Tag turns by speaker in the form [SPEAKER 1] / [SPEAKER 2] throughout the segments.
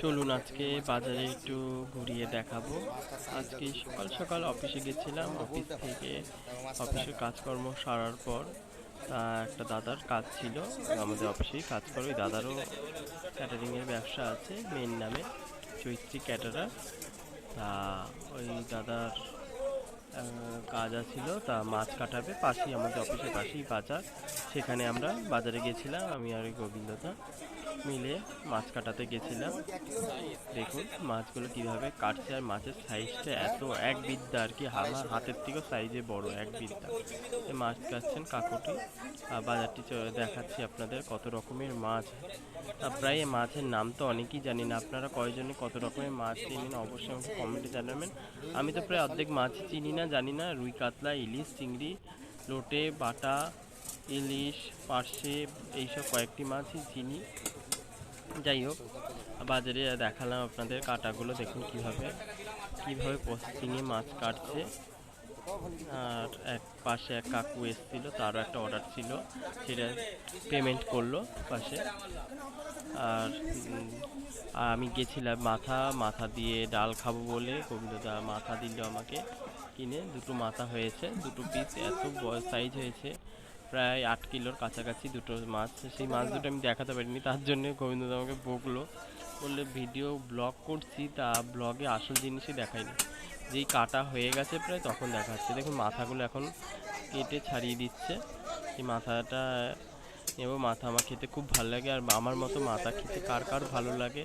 [SPEAKER 1] চলুন আজকে বাজারে একটু ঘুরিয়ে দেখাবো। আজকে সকাল সকাল অফিসে গেছিলাম, অফিস থেকে অফিসের কাজকর্ম সারার পর, তা একটা দাদার কাজ ছিল, আমাদের অফিসেই কাজ করে, ওই দাদারও ক্যাটারিংয়ের ব্যবসা আছে মেন নামে, চৈত্রী ক্যাটারার তা ওই দাদার কাজ ছিল তা মাছ কাটাবে, পাশেই আমাদের অফিসের পাশেই বাজার। সেখানে আমরা বাজারে গেছিলাম, আমি আর ওই গোবিন্দদা। মিলে মাছ কাটাতে গেছিলাম। দেখুন, মাছগুলো কীভাবে কাটছে আর মাছের সাইজটা এত এক বিদ্যা আর কি। আমার হাতের থেকেও সাইজে বড়, এক বিদ্যা। মাছ কাটছেন কাকুটি। আর বাজারটি দেখাচ্ছি আপনাদের কত রকমের মাছ। প্রায় মাছের নাম তো অনেকেই জানি না। আপনারা কয়জনে কত রকমের মাছ চিনেন অবশ্যই আমাকে কমেন্টে জানাবেন। আমি তো প্রায় অর্ধেক মাছ চিনি না, জানি না। রুই, কাতলা, ইলিশ, চিংড়ি, লোটে, বাটা, ইলিশ, পার্শে, এইসব কয়েকটি মাছই চিনি। যাই হোক, বাজারে দেখালাম আপনাদের কাটাগুলো, দেখুন কীভাবে কীভাবে প্রসেসিংয়ে মাছ কাটছে। আর এক পাশে এক কাকু এসেছিল, তারও একটা অর্ডার ছিল, সেটা পেমেন্ট করল পাশে। আর আমি গেছিলাম মাথা মাথা দিয়ে ডাল খাব বলে, গোবিন্দদা মাথা দিল আমাকে কিনে। দুটো মাথা হয়েছে, দুটো পিস এত সাইজ হয়েছে। প্রায় আট কিলোর কাছাকাছি দুটো মাছ। সেই মাছ দুটো আমি দেখাতে পারিনি, তার জন্য গোবিন্দদা আমাকে বকলো। বললে, ভিডিও ব্লগ করছি, তা ব্লগে আসল জিনিসই দেখাইনি। যেই কাটা হয়ে গেছে প্রায়, তখন দেখাচ্ছে। দেখুন, মাথাগুলো এখন কেটে ছাড়িয়ে দিচ্ছে। এই মাথাটা এবং মাথা আমার খেতে খুব ভালো লাগে। আর আমার মতো মাথা খেতে কার কার ভালো লাগে,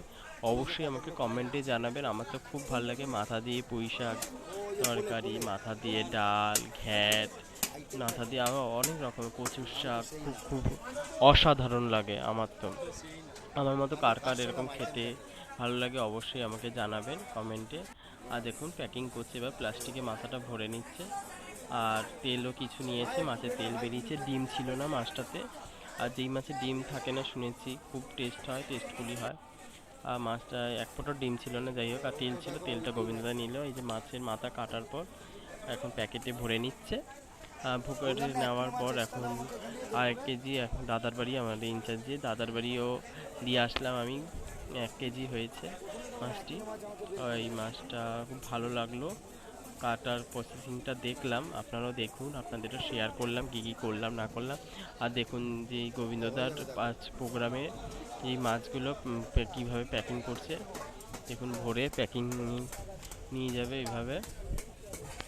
[SPEAKER 1] অবশ্যই আমাকে কমেন্টে জানাবেন। আমার তো খুব ভালো লাগে মাথা দিয়ে পুঁই শাক তরকারি, মাথা দিয়ে ডাল, ঘ্যাট। মাথা দিয়ে আমার অনেক রকমের কচুর শাক খুব খুব অসাধারণ লাগে আমার তো। আমার মতো কার কার এরকম খেতে ভালো লাগে অবশ্যই আমাকে জানাবেন কমেন্টে আর দেখুন প্যাকিং করছে, এবার প্লাস্টিকে মাথাটা ভরে নিচ্ছে। আর তেলও কিছু নিয়েছে মাছের তেল বেরিয়েছে, ডিম ছিল না মাছটাতে। আর যেই মাছে ডিম থাকে না, শুনেছি খুব টেস্ট হয় টেস্টফুলি হয়। আর মাছটা এক ফোঁটা ডিম ছিল না, যাই হোক, আর তেল ছিল, তেলটা গোবিন্দদা নিল, এই যে মাছের মাথা কাটার পর এখন প্যাকেটে ভরে নিচ্ছে। ভুকরে নেওয়ার পর এখন আরেক কেজি এখন দাদার বাড়ি আমাদের ইনচার্জ দিয়ে দাদার বাড়িও দিয়ে আসলাম আমি। এক কেজি হয়েছে মাছটি। এই মাছটা খুব ভালো লাগল। কাটার প্রসেসিংটা দেখলাম। আপনারাও দেখুন, আপনাদেরও শেয়ার করলাম, কী কী করলাম, না করলাম। আর দেখুন যে গোবিন্দদার পাঁচ প্রোগ্রামে এই মাছগুলো কীভাবে প্যাকিং করছে। দেখুন, ভরে প্যাকিং নিয়ে যাবে এইভাবে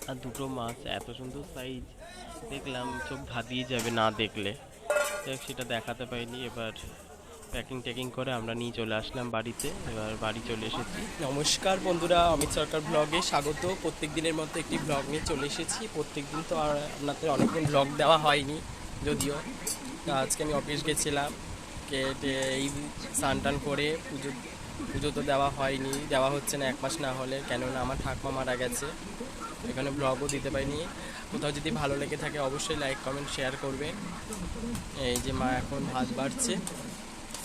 [SPEAKER 1] আর দুটো মাছ, এত সুন্দর সাইজ দেখলাম চোখ ধাঁধিয়ে যাবে না দেখলে। সেটা দেখাতে পাইনি এবার প্যাকিং ট্যাকিং করে আমরা নিয়ে চলে আসলাম বাড়িতে। এবার বাড়ি চলে এসেছি।
[SPEAKER 2] নমস্কার বন্ধুরা, অমিত সরকার ব্লগে স্বাগত। প্রত্যেক দিনের মতো একটি ব্লগ নিয়ে চলে এসেছি। প্রত্যেক দিন তো আর আপনাদের অনেকদিন ব্লগ দেওয়া হয়নি, যদিও। আজকে আমি অফিস গেছিলাম, কেটে এই স্নান টান করে পুজো পুজো তো দেওয়া হয়নি। দেওয়া হচ্ছে না, এক মাস না হলে। কেননা আমার ঠাকমা মারা গেছে। এখানে ব্লগও দিতে পারিনি। কোথাও যদি ভালো লেগে থাকে, অবশ্যই লাইক কমেন্ট শেয়ার করবে। এই যে মা এখন ভাত বাড়ছে।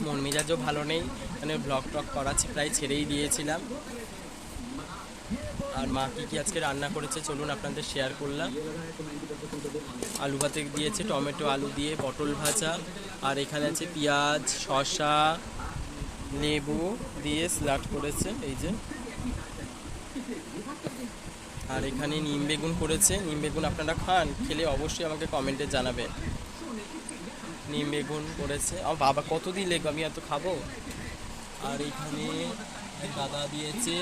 [SPEAKER 2] মন মেজাজও ভালো নেই। মানে ব্লগ টক করা প্রায় ছেড়েই দিয়েছিলাম। আর মা কী কী আজকে রান্না করেছে, চলুন আপনাদের শেয়ার করলাম। আলু ভাতে দিয়েছে টমেটো আলু দিয়ে, পটল ভাজা। আর এখানে আছে পেঁয়াজ, শসা, লেবু দিয়ে স্লাট করেছে। এই যে আর এখানে নিম বেগুন করেছে নিম বেগুন আপনারা খান, খেলে অবশ্যই আমাকে কমেন্টে জানাবেন। নিম বেগুন করেছে আমার বাবা কত দিন লেগো আমি এত খাব? আর এখানে দাদা দিয়েছে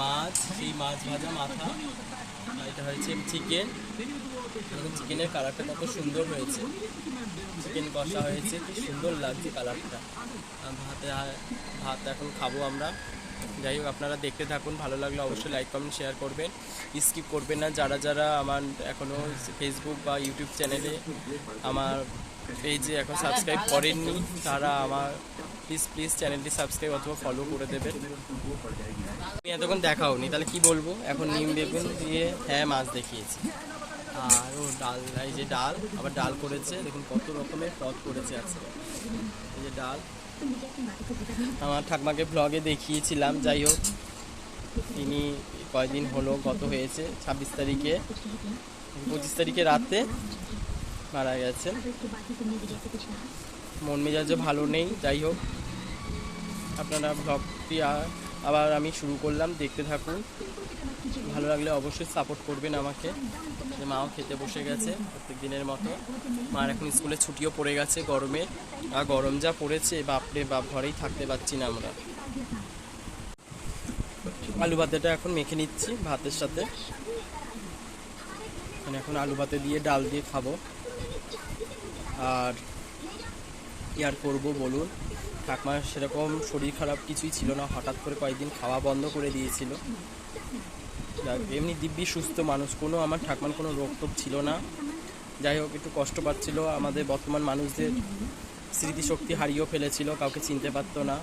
[SPEAKER 2] মাছ, সেই মাছ ভাজা মাথা। এটা হয়েছে চিকেন চিকেনের কালারটা কত সুন্দর হয়েছে। চিকেন কষা হয়েছে কি সুন্দর লাগছে কালারটা ভাতে, ভাত এখন খাব আমরা। যাই হোক, আপনারা দেখতে থাকুন, ভালো লাগলে অবশ্যই লাইক কমেন্ট শেয়ার করবেন। স্কিপ করবেন না। যারা যারা আমার এখনও ফেসবুক বা ইউটিউব চ্যানেলে আমার পেজে এখন সাবস্ক্রাইব করেননি, তারা আমার প্লিজ প্লিজ চ্যানেলটি সাবস্ক্রাইব অথবা ফলো করে দেবেন। আমি এতক্ষণ দেখাওনি তাহলে কি বলব? এখন নিম বেগুন দিয়ে হ্যাঁ মাছ দেখিয়েছি। আর ও ডাল, এই যে ডাল, আবার ডাল করেছে, দেখুন কত রকমের পদ করেছে আজকে। এই যে ডাল। আমার ঠাকমাকে ব্লগে দেখিয়েছিলাম, যাই হোক। তিনি কয়দিন হলো গত হয়েছে, ছাব্বিশ তারিখে। পঁচিশ তারিখে রাতে মারা গেছেন। মন মেজাজও ভালো নেই, যাই হোক।
[SPEAKER 1] আপনারা ব্লগটি আবার আমি শুরু করলাম, দেখতে থাকুন। ভালো লাগলে অবশ্যই সাপোর্ট করবেন আমাকে। মাও খেতে বসে গেছে প্রত্যেক দিনের মতো। মার এখন স্কুলে ছুটিও পড়ে গেছে গরমে। আর গরম যা পড়েছে, বাপরে বাপ, ঘরেই থাকতে পারছি না আমরা। আলু ভাতেটা এখন মেখে নিচ্ছি ভাতের সাথে। মানে এখন আলু ভাতে দিয়ে ডাল দিয়ে খাব। আর কি আর করব বলুন? ঠাকমার সেরকম শরীর খারাপ কিছুই ছিল না। হঠাৎ করে কয়েকদিন খাওয়া বন্ধ করে দিয়েছিল। এমনি দিব্যি সুস্থ মানুষ। কোনো আমার ঠাকমার কোনো রোগ টোগ ছিল না। যাই হোক, একটু কষ্ট পাচ্ছিল। আমাদের বর্তমান মানুষদের স্মৃতিশক্তি হারিয়েও ফেলেছিল, কাউকে চিনতে পারতো না।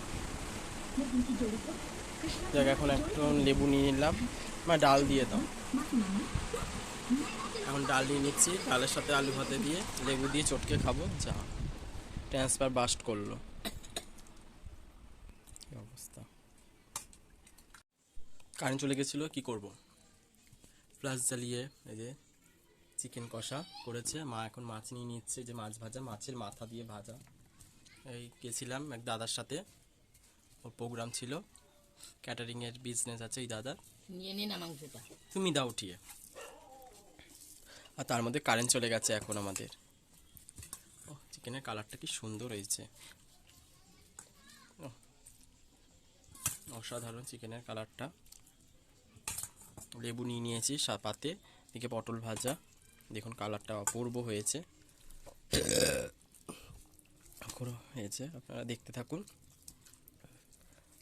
[SPEAKER 1] যাক, এখন একটু লেবু নিয়ে নিলাম। মা, ডাল দিয়ে দাও। এখন ডাল নিয়ে নিচ্ছি। ডালের সাথে আলু ভাতে দিয়ে লেবু দিয়ে চটকে খাব। যা, ট্রান্সফার বাস্ট করল। অবস্থা? কারেন্ট চলে গেছিল, কি করব? ফ্লাশ জ্বালিয়ে এই যে চিকেন কষা করেছে। মা এখন মাছ নিয়ে নিচ্ছে যে মাছ ভাজা মাছের মাথা দিয়ে ভাজা। এই গেছিলাম এক দাদার সাথে। ওর প্রোগ্রাম ছিল। ক্যাটারিংয়ের বিজনেস আছে এই দাদার।
[SPEAKER 3] নিয়ে নে না মাংসটা।
[SPEAKER 1] তুমি দাও উঠিয়ে। আর তার মধ্যে কারেন্ট চলে গেছে এখন আমাদের। ও চিকেনের কালারটা কি সুন্দর হয়েছে। অসাধারণ চিকেনের কালারটা লেবু নিয়ে নিয়েছি পাতে দিকে পটল ভাজা। দেখুন কালারটা অপূর্ব হয়েছে। হয়েছে, আপনারা দেখতে থাকুন।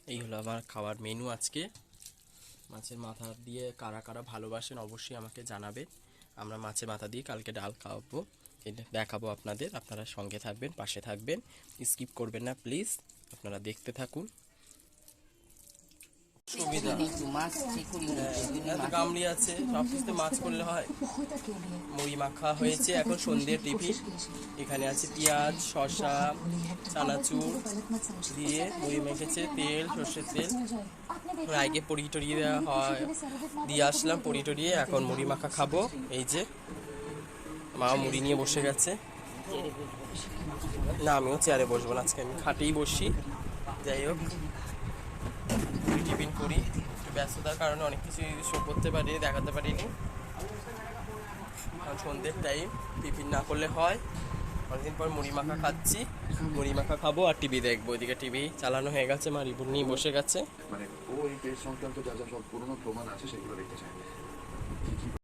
[SPEAKER 1] এই হলো আমার খাওয়ার মেনু আজকে। মাছের মাথা দিয়ে কারা কারা ভালোবাসেন অবশ্যই আমাকে জানাবেন। আমরা মাছের মাথা দিয়ে কালকে ডাল খাওয়াবো। দেখাবো আপনাদের। আপনারা সঙ্গে থাকবেন, পাশে থাকবেন। স্কিপ করবেন না, প্লিজ। আপনারা দেখতে থাকুন। সুবিধা।
[SPEAKER 3] মাছ
[SPEAKER 1] এত কামড়ি আছে সব কিছুতে মাছ করলে হয়। মুড়ি মাখা হয়েছে এখন সন্ধ্যের টিফিন। এখানে আছে পেঁয়াজ শসা চানাচুর দিয়ে মুড়ি মেখেছে তেল সর্ষের তেল। আগে পড়ি টড়িয়ে দেওয়া হয়। দিয়ে আসলাম পড়ি টড়িয়ে এখন মুড়ি মাখা খাব। এই যে মা মুড়ি নিয়ে বসে গেছে। না আমিও চেয়ারে বসবো না আজকে আমি খাটেই বসি। যাই হোক। টিফিন করি, একটু ব্যস্ততার কারণে অনেক কিছু শো করতে পারিনি, দেখাতে পারিনি। কারণ সন্ধ্যের টাইম টিফিন না করলে হয়। অনেকদিন পর মুড়ি মাখা খাচ্ছি। মুড়ি মাখা খাব আর টিভি দেখব। ওইদিকে টিভি চালানো হয়ে গেছে, মা রিপোর্ট নিয়ে বসে গেছে।
[SPEAKER 4] মানে ও এই সংক্রান্ত যা যা সব পুরনো প্রমাণ আছে, সেগুলো